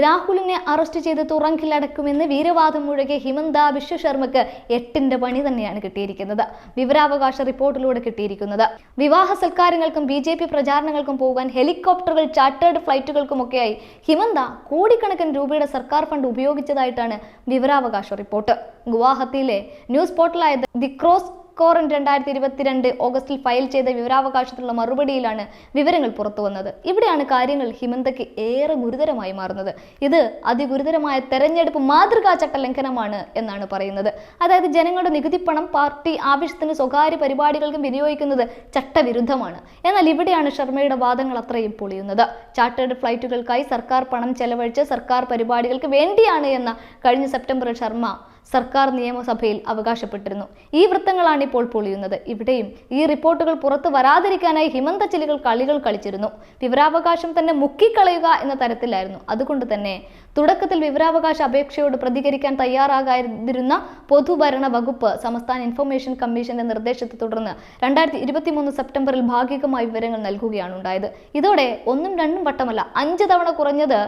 രാഹുലിനെ അറസ്റ്റ് ചെയ്ത് തുറങ്കിലടക്കുമെന്ന് വീരവാദം മുഴകിയ ഹിമന്ത ബിശ്വ ശർമ്മക്ക് എട്ടിന്റെ പണി തന്നെയാണ് കിട്ടിയിരിക്കുന്നത്. വിവരാവകാശ റിപ്പോർട്ടിലൂടെ കിട്ടിയിരിക്കുന്നത്. വിവാഹ സൽക്കാരങ്ങൾക്കും ബി ജെ പി പ്രചാരണങ്ങൾക്കും പോകാൻ ഹെലികോപ്റ്ററുകൾ ചാർട്ടേഡ് ഫ്ലൈറ്റുകൾക്കുമൊക്കെയായി ഹിമന്ത കോടിക്കണക്കിന് രൂപയുടെ സർക്കാർ ഫണ്ട് ഉപയോഗിച്ചതായിട്ടാണ് വിവരാവകാശ റിപ്പോർട്ട്. ഗുവാഹത്തിയിലെ ന്യൂസ് പോർട്ടലായ ദി ക്രോസ് കോറൻ രണ്ടായിരത്തി ഇരുപത്തിരണ്ട് ഓഗസ്റ്റിൽ ഫയൽ ചെയ്ത വിവരാവകാശത്തിലുള്ള മറുപടിയിലാണ് വിവരങ്ങൾ പുറത്തു വന്നത് ഇവിടെയാണ് കാര്യങ്ങൾ ഹിമന്തയ്ക്ക് ഏറെ ഗുരുതരമായി മാറുന്നത്. ഇത് അതിഗുരുതരമായ തെരഞ്ഞെടുപ്പ് മാതൃകാ ചട്ട ലംഘനമാണ് എന്നാണ് പറയുന്നത്. അതായത് ജനങ്ങളുടെ നികുതി പണം പാർട്ടി ആവശ്യത്തിന് സ്വകാര്യ പരിപാടികൾക്കും വിനിയോഗിക്കുന്നത് ചട്ടവിരുദ്ധമാണ്. എന്നാൽ ഇവിടെയാണ് ശർമ്മയുടെ വാദങ്ങൾ അത്രയും പൊളിയുന്നത്. ചാർട്ടേഡ് ഫ്ലൈറ്റുകൾക്കായി സർക്കാർ പണം ചെലവഴിച്ച് സർക്കാർ പരിപാടികൾക്ക് വേണ്ടിയാണ് എന്ന കഴിഞ്ഞ സെപ്റ്റംബറിൽ ശർമ്മ സർക്കാർ നിയമസഭയിൽ അവകാശപ്പെട്ടിരുന്നു. ഈ വൃത്തങ്ങളാണ് ഇപ്പോൾ പൊളിയുന്നത്. ഇവിടെയും ഈ റിപ്പോർട്ടുകൾ പുറത്തു വരാതിരിക്കാനായി ഹിമന്ത ചിലികൾ കളികൾ കളിച്ചിരുന്നു. വിവരാവകാശം തന്നെ മുക്കിക്കളയുക എന്ന തരത്തിലായിരുന്നു. അതുകൊണ്ട് തന്നെ തുടക്കത്തിൽ വിവരാവകാശ അപേക്ഷയോട് പ്രതികരിക്കാൻ തയ്യാറാകാതിരുന്ന പൊതുഭരണ വകുപ്പ് സംസ്ഥാന ഇൻഫർമേഷൻ കമ്മീഷന്റെ നിർദ്ദേശത്തെ തുടർന്ന് രണ്ടായിരത്തി ഇരുപത്തിമൂന്ന് സെപ്റ്റംബറിൽ ഭാഗികമായി വിവരങ്ങൾ നൽകുകയാണ് ഉണ്ടായത്. ഇതോടെ ഒന്നും രണ്ടും വട്ടമല്ല അഞ്ച് തവണ കുറഞ്ഞത്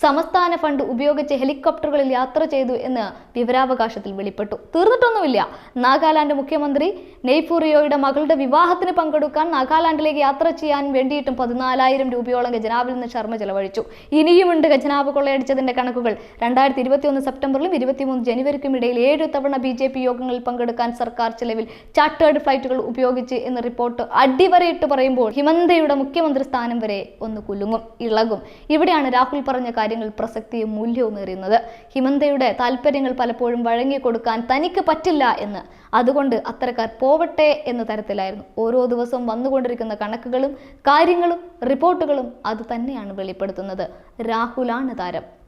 സംസ്ഥാന ഫണ്ട് ഉപയോഗിച്ച് ഹെലികോപ്റ്ററുകളിൽ യാത്ര ചെയ്തു എന്ന് വിവരാവകാശത്തിൽ വെളിപ്പെട്ടു. തീർന്നിട്ടൊന്നുമില്ല. നാഗാലാൻഡ് മുഖ്യമന്ത്രി നെയ്ഫുറിയോയുടെ മകളുടെ വിവാഹത്തിന് പങ്കെടുക്കാൻ നാഗാലാൻഡിലേക്ക് യാത്ര ചെയ്യാൻ വേണ്ടിയിട്ടും പതിനാലായിരം രൂപയോളം ഖജനാവിൽ നിന്ന് ശർമ്മ ചെലവഴിച്ചു. ഇനിയുമുണ്ട് ഖജനാവ് കൊള്ളയടിച്ചതിന്റെ കണക്കുകൾ. രണ്ടായിരത്തി ഇരുപത്തിയൊന്ന് സെപ്റ്റംബറിലും ഇരുപത്തിമൂന്ന് ജനുവരിക്കും ഇടയിൽ ഏഴ് തവണ ബി ജെ പി യോഗങ്ങളിൽ പങ്കെടുക്കാൻ സർക്കാർ ചെലവിൽ ചാർട്ടേഡ് ഫ്ലൈറ്റുകൾ ഉപയോഗിച്ച് എന്ന റിപ്പോർട്ട് അടിവരയിട്ട് പറയുമ്പോൾ ഹിമന്തയുടെ മുഖ്യമന്ത്രി സ്ഥാനം വരെ ഒന്ന് കുലുങ്ങും ഇളകും. ഇവിടെയാണ് രാഹുൽ പറഞ്ഞ കാര്യങ്ങൾ പ്രസക്തിയും മൂല്യവും ഏറിയുന്നത്. ഹിമന്തയുടെ താല്പര്യങ്ങൾ പലപ്പോഴും വഴങ്ങിക്കൊടുക്കാൻ തനിക്ക് പറ്റില്ല എന്ന്. അതുകൊണ്ട് അത്തരക്കാർ പോവട്ടെ എന്ന തരത്തിലായിരുന്നു. ഓരോ ദിവസവും വന്നുകൊണ്ടിരിക്കുന്ന കണക്കുകളും കാര്യങ്ങളും റിപ്പോർട്ടുകളും അത് തന്നെയാണ് വെളിപ്പെടുത്തുന്നത്. രാഹുലാണ് താരം.